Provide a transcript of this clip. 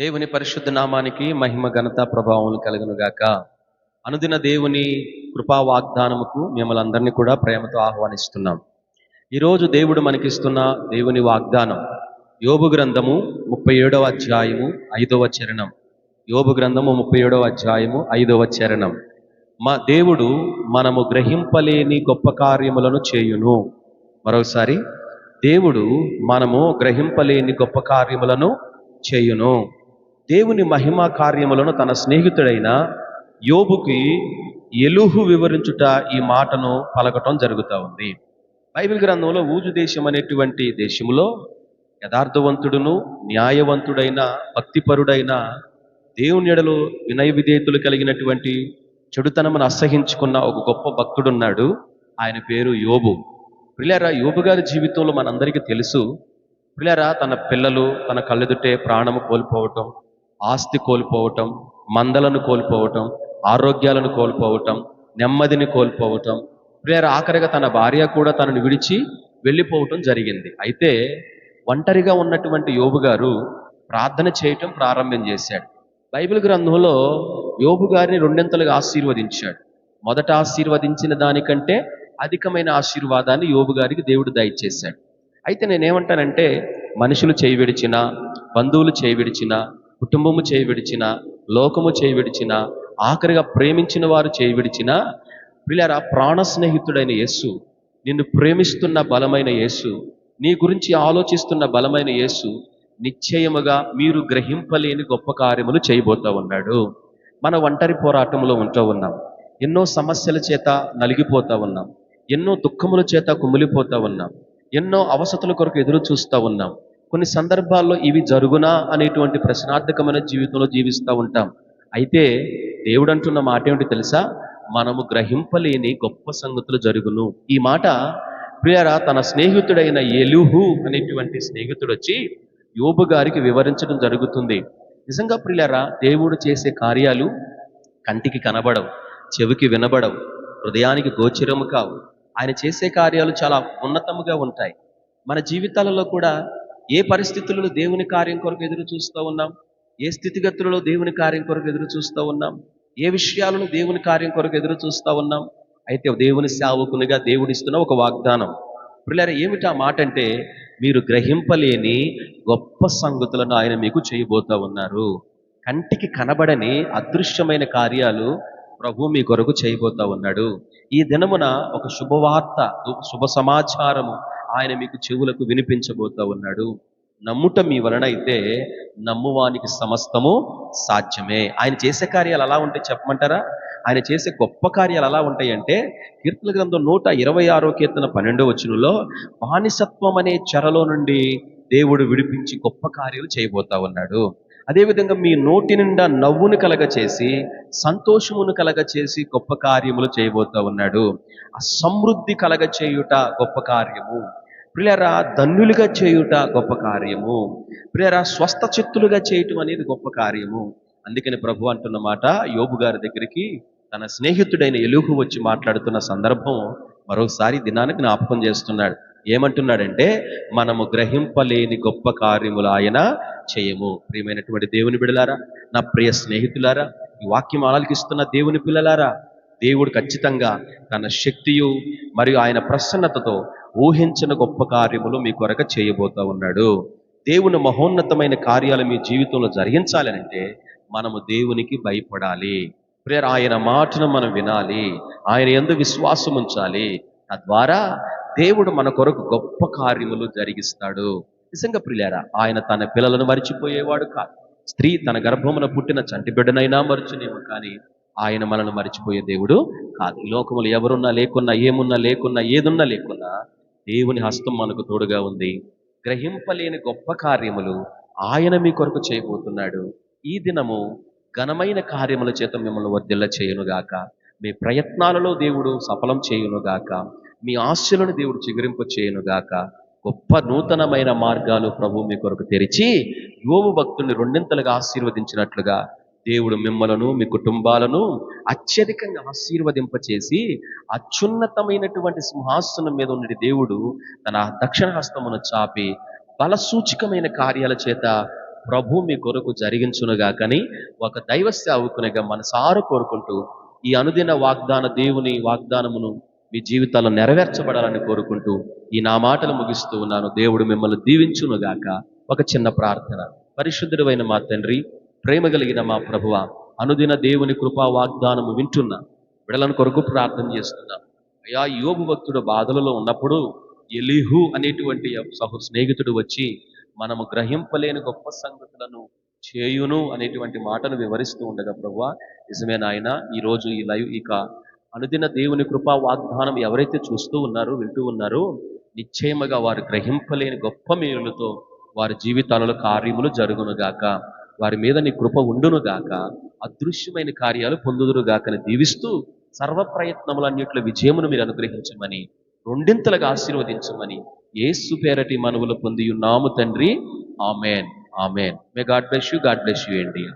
దేవుని పరిశుద్ధ నామానికి మహిమ ఘనత ప్రభావం కలుగును గాక. అనుదిన దేవుని కృపా వాగ్దానముకు మిమ్మల్ని అందరినీ కూడా ప్రేమతో ఆహ్వానిస్తున్నాం. ఈరోజు దేవుడు మనకిస్తున్న దేవుని వాగ్దానం యోబు గ్రంథము ముప్పై ఏడవ అధ్యాయము ఐదవ చరణం. యోబు గ్రంథము ముప్పై ఏడవ అధ్యాయము ఐదవ చరణం. మా దేవుడు మనము గ్రహింపలేని గొప్ప కార్యములను చేయును. మరోసారి దేవుడు మనము గ్రహింపలేని గొప్ప కార్యములను చేయును. దేవుని మహిమ కార్యములను తన స్నేహితుడైన యోబుకి ఎలుహు వివరించుట ఈ మాటను పలకటం జరుగుతూ ఉంది. బైబిల్ గ్రంథంలో ఊజు దేశం అనేటువంటి దేశంలో యథార్థవంతుడును న్యాయవంతుడైన భక్తిపరుడైన దేవుని ఎడలో వినయ విధేయతలు కలిగినటువంటి చెడుతనమును అసహించుకున్న ఒక గొప్ప భక్తుడున్నాడు. ఆయన పేరు యోబు. ప్రిలారా యోబు గారి జీవితంలో మనందరికీ తెలుసు. ప్రిలారా తన పిల్లలు తన కళ్ళెదుటే ప్రాణము కోల్పోవటం ఆస్తి కోల్పోవటం మందలను కోల్పోవటం ఆరోగ్యాలను కోల్పోవటం నెమ్మదిని కోల్పోవటం. ప్రేర ఆఖరిగా తన భార్య కూడా తనను విడిచి వెళ్ళిపోవటం జరిగింది. అయితే ఒంటరిగా ఉన్నటువంటి యోబు గారు ప్రార్థన చేయటం ప్రారంభం చేశాడు. బైబిల్ గ్రంథంలో యోబు గారిని రెండింతలుగా ఆశీర్వదించాడు. మొదట ఆశీర్వదించిన దానికంటే అధికమైన ఆశీర్వాదాన్ని యోబు గారికి దేవుడు దయచేశాడు. అయితే నేనేమంటానంటే మనుషులు చేయి విడిచినా బంధువులు చేయి విడిచినా కుటుంబము చేయి విడిచిన లోకము చేయి విడిచిన ఆఖరిగా ప్రేమించిన వారు చేయి విడిచిన పిల్లరా ప్రాణ స్నేహితుడైన యేసు నిన్ను ప్రేమిస్తున్న బలమైన యేసు నీ గురించి ఆలోచిస్తున్న బలమైన యేసు నిశ్చయముగా మీరు గ్రహింపలేని గొప్ప కార్యములు చేయబోతా ఉన్నాడు. మన ఒంటరి పోరాటంలో ఉంటూ ఉన్నాం. ఎన్నో సమస్యల చేత నలిగిపోతూ ఉన్నాం. ఎన్నో దుఃఖముల చేత కుమిలిపోతూ ఉన్నాం. ఎన్నో అవసతుల కొరకు ఎదురు చూస్తూ ఉన్నాం. కొన్ని సందర్భాల్లో ఇవి జరుగునా అనేటువంటి ప్రశ్నార్థకమైన జీవితంలో జీవిస్తూ ఉంటాం. అయితే దేవుడు అంటున్న మాట ఏమిటి తెలుసా? మనము గ్రహింపలేని గొప్ప సంగతులు జరుగును. ఈ మాట ప్రియరా తన స్నేహితుడైన ఎలుహు అనేటువంటి స్నేహితుడు వచ్చి యోబు గారికి వివరించడం జరుగుతుంది. నిజంగా ప్రియరా దేవుడు చేసే కార్యాలు కంటికి కనబడవు చెవికి వినబడవు హృదయానికి గోచరము కావు. ఆయన చేసే కార్యాలు చాలా ఉన్నతముగా ఉంటాయి. మన జీవితాలలో కూడా ఏ పరిస్థితులలో దేవుని కార్యం కొరకు ఎదురు చూస్తూ ఉన్నాం? ఏ స్థితిగతులలో దేవుని కార్యం కొరకు ఎదురు చూస్తూ ఉన్నాం? ఏ విషయాలను దేవుని కార్యం కొరకు ఎదురు చూస్తూ ఉన్నాం? అయితే దేవుని సేవకునిగా దేవుడిస్తున్న ఒక వాగ్దానం. పిల్లల ఏమిటి ఆ మాట అంటే మీరు గ్రహింపలేని గొప్ప సంగతులను ఆయన మీకు చేయబోతా ఉన్నారు. కంటికి కనబడని అదృశ్యమైన కార్యాలు ప్రభు మీ కొరకు చేయబోతా ఉన్నాడు. ఈ దినమున ఒక శుభవార్త శుభ సమాచారము ఆయన మీకు చెవులకు వినిపించబోతా ఉన్నాడు. నమ్ముట మీ వలన అయితే నమ్మువానికి సమస్తము సాధ్యమే. ఆయన చేసే కార్యాలు ఎలా ఉంటాయి చెప్పమంటారా? ఆయన చేసే గొప్ప కార్యాలు ఎలా ఉంటాయంటే కీర్తన గ్రంథం నూట ఇరవై ఆరో కీర్తన పన్నెండో వచనంలో బానిసత్వం అనే చెరలో నుండి దేవుడు విడిపించి గొప్ప కార్యాలు చేయబోతా ఉన్నాడు. అదేవిధంగా మీ నోటి నిండా నవ్వును కలగ చేసి సంతోషమును కలగ చేసి గొప్ప కార్యములు చేయబోతా ఉన్నాడు. ఆ సమృద్ధి కలగ చేయుట గొప్ప కార్యము. ప్రియరా ధన్యులుగా చేయుట గొప్ప కార్యము. ప్రియరా స్వస్థ చిత్తులుగా చేయటం అనేది గొప్ప కార్యము. అందుకని ప్రభు అంటున్న మాట యోబు గారి దగ్గరికి తన స్నేహితుడైన ఎలుగు వచ్చి మాట్లాడుతున్న సందర్భం మరోసారి దినానికి జ్ఞాపకం చేస్తున్నాడు. ఏమంటున్నాడంటే మనము గ్రహింపలేని గొప్ప కార్యములు ఆయన చేయము. ప్రియమైనటువంటి దేవుని బిడలారా నా ప్రియ స్నేహితులారా ఈ వాక్యం ఆలకిస్తున్న దేవుని పిల్లలారా దేవుడు ఖచ్చితంగా తన శక్తియు మరియు ఆయన ప్రసన్నతతో ఊహించిన గొప్ప కార్యములు మీ కొరక చేయబోతా ఉన్నాడు. దేవుని మహోన్నతమైన కార్యాలు మీ జీవితంలో జరిగించాలనంటే మనము దేవునికి భయపడాలి. ప్రేర ఆయన మాటను మనం వినాలి. ఆయన ఎందు విశ్వాసం ఉంచాలి. తద్వారా దేవుడు మన కొరకు గొప్ప కార్యములు జరిగిస్తాడు. నిజంగా ప్రియారా ఆయన తన పిల్లలను మరిచిపోయేవాడు కాదు. స్త్రీ తన గర్భమున పుట్టిన చంటి బిడ్డనైనా మరచునేమో కానీ ఆయన మనల్ని మరిచిపోయే దేవుడు కాదు. ఈ లోకములు ఎవరున్నా లేకున్నా ఏమున్నా లేకున్నా ఏదున్నా లేకున్నా దేవుని హస్తం మనకు తోడుగా ఉంది. గ్రహింపలేని గొప్ప కార్యములు ఆయన మీ కొరకు చేయబోతున్నాడు. ఈ దినము ఘనమైన కార్యముల చేత మిమ్మల్ని వర్ధిల్ల చేయునుగాక. మీ ప్రయత్నాలలో దేవుడు సఫలం చేయునుగాక. మీ ఆశలను దేవుడు చిగురింపు చేయునుగాక. గొప్ప నూతనమైన మార్గాలు ప్రభు మీ కొరకు తెరిచి యోగు భక్తుల్ని రెండింతలుగా ఆశీర్వదించినట్లుగా దేవుడు మిమ్మలను మీ కుటుంబాలను అత్యధికంగా ఆశీర్వదింపచేసి అత్యున్నతమైనటువంటి సింహాసనం మీద ఉన్న దేవుడు తన దక్షిణ హస్తమును చాపి బలసూచికమైన కార్యాల చేత ప్రభు మీ కొరకు జరిగించునుగాకని ఒక దైవ సేవకునిగా మనసారు కోరుకుంటూ ఈ అనుదిన వాగ్దాన దేవుని వాగ్దానమును మీ జీవితాల్లో నెరవేర్చబడాలని కోరుకుంటూ ఈ నా మాటలు ముగిస్తూ ఉన్నాను. దేవుడు మిమ్మల్ని దీవించునుగాక. ఒక చిన్న ప్రార్థన. పరిశుద్ధుడైన మా తండ్రి ప్రేమ కలిగిన మా ప్రభువ అనుదిన దేవుని కృపా వాగ్దానము వింటున్న. విడలను కొరకు ప్రార్థన చేస్తున్నా. అయ్యా యోగు భక్తుడు బాధలలో ఉన్నప్పుడు ఎలిహు అనేటువంటి సహు స్నేహితుడు వచ్చి మనము గ్రహింపలేని గొప్ప సంగతులను చేయును అనేటువంటి మాటను వివరిస్తూ ఉండగా ప్రభు నిజమే నాయన ఈరోజు ఈ లైవ్ ఇక అనుదిన దేవుని కృపా వాగ్దానం ఎవరైతే చూస్తూ ఉన్నారో వింటూ ఉన్నారో నిశ్చయముగా వారు గ్రహింపలేని గొప్ప మేలులతో వారి జీవితాలలో కార్యములు జరుగునుగాక. వారి మీద నీ కృప ఉండునుగాక అదృశ్యమైన కార్యాలు పొందుదురుగాకని దీవిస్తూ సర్వ ప్రయత్నములన్నిట్లో విజయమును మీరు అనుగ్రహించమని రెండింతలుగా ఆశీర్వదించమని ఏసు పేరటి మనవులు పొంది ఉన్నాము తండ్రి. Amen. Amen. May God bless you. God bless you. India